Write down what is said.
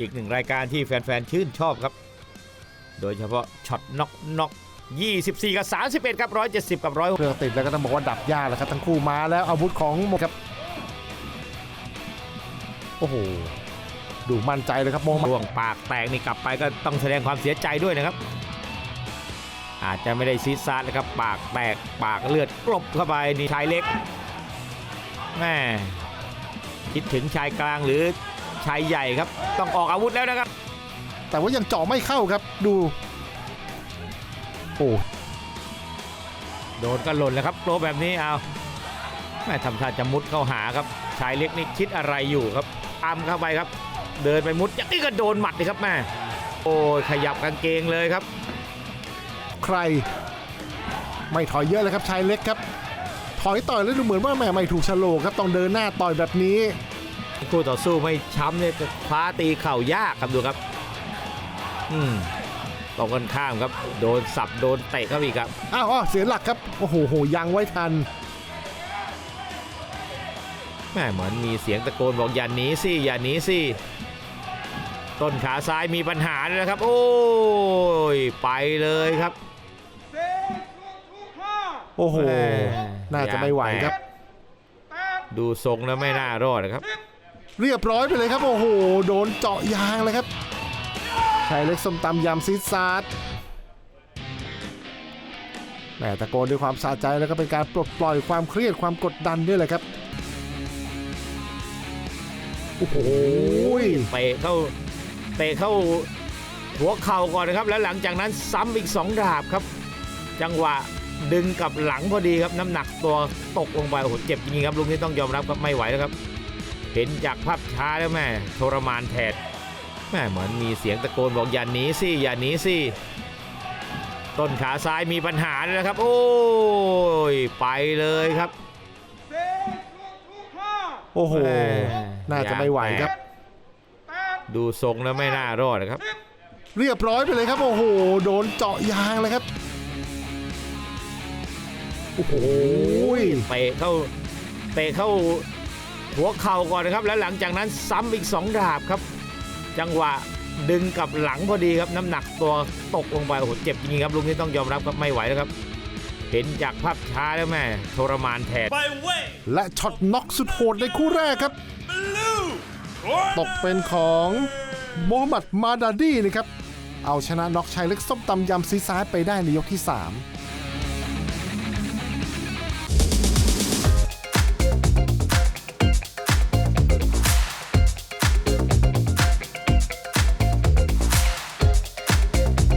อีกหนึ่งรายการที่แฟนๆชื่นชอบครับ โดยเฉพาะช็อตน็อกน็อก24 กับ 31ครับ 170 กับ100เครื่องติดแล้วก็ต้องบอกว่าดับยากแล้วครับทั้งคู่มาแล้วอาวุธของหมดครับ โอ้โห ดูมั่นใจเลยครับโมฮัมหมัดร่วงปากแตกนี่กลับไปก็ต้องแสดงความเสียใจด้วยนะครับ อาจจะไม่ได้ซีดซาร์นะครับ ปากแตกปากเลือดกลบเข้าไปนี่ชายเล็กแม่คิดถึงชายกลางหรือ ชายใหญ่ครับ ต้องออกอาวุธแล้วนะครับ แต่ว่ายังเจาะไม่เข้าครับดู โอ้โดนก็หล่นแล้วครับโปรแบบนี้เอาแม่ทำท่าจะมุดเข้าหาครับ ชายเล็กนี่คิดอะไรอยู่ครับอัมเข้าไปครับ เดินไปมุดอย่างนี้ก็โดนหมัดเลยครับแม่โอ้ยขยับกางเกงเลยครับ ใคร ไม่ถอยเยอะเลยครับชายเล็กครับ ถอยต่อยแล้วดูเหมือนว่าแหม่ไม่ถูกชะโลกครับต้องเดินหน้าต่อยแบบนี้ คู่ต่อสู้ไม่ช้ำเนี่ยคว้าตีเข่ายากครับดูครับ อืมตรงกันข้ามครับ โดนสับโดนเตะเข้าอีกครับอ้าวอ้าวเสียหลักครับโอ้โหโหยังไว้ทันแม่เหมือนมีเสียงตะโกนบอกอย่าหนีสิอย่าหนีสิต้นขาซ้ายมีปัญหาเลยนะครับ โอ้ยไปเลยครับ โอ้โหแม่น่าจะไม่ไหวครับ ดูทรงแล้วไม่น่ารอดนะครับ เรียบร้อยไปเลยครับ โอ้โห โดนเจาะยางเลยครับชายเล็กส้มตำยำซีซาร์แหมตะโกนด้วยความสะใจแล้วก็เป็นการปลดปล่อยความเครียดความกดดันด้วยแหละครับ โอ้โหเตะเข้าเตะเข้าหัวเข่าก่อนนะครับ แล้วหลังจากนั้นซ้ำอีกสองดาบครับ จังหวะดึงกับหลังพอดีครับน้ำหนักตัวตกลงไปโอ้โหเจ็บจริงๆครับลุงนี้ต้องยอมรับครับไม่ไหวแล้วครับ เห็นจากภาพช้าแล้วแม่ทรมานแทนแม่เหมือนมีเสียงตะโกนบอกอย่าหนีสิอย่าหนีสิต้นขาซ้ายมีปัญหาเลยนะครับ โอ้ยไปเลยครับ โอ้โหแม่น่าจะไม่ไหวครับ ดูทรงแล้วไม่น่ารอดนะครับ เรียบร้อยไปเลยครับ โอ้โห โดนเจาะยางเลยครับ โอ้โหเตะเข้าเตะเข้า หัวเข่าก่อนนะครับ แล้วหลังจากนั้นซ้ำอีกสองดาบครับ จังหวะดึงกลับหลังพอดีครับ น้ำหนักตัวตกลงไปโอ้โหเจ็บจริงๆครับลุงนี้ต้องยอมรับครับไม่ไหวแล้วครับ เห็นจากภาพช้าแล้วแม่ทรมานแทน by way และช็อตน็อกสุดโหดในคู่แรกครับ blue ตกเป็นของโมฮัมหมัดมาดาดีนะครับ เอาชนะน็อกชายเล็กส้มตำยำซีซาร์ไปได้ในยกที่ 3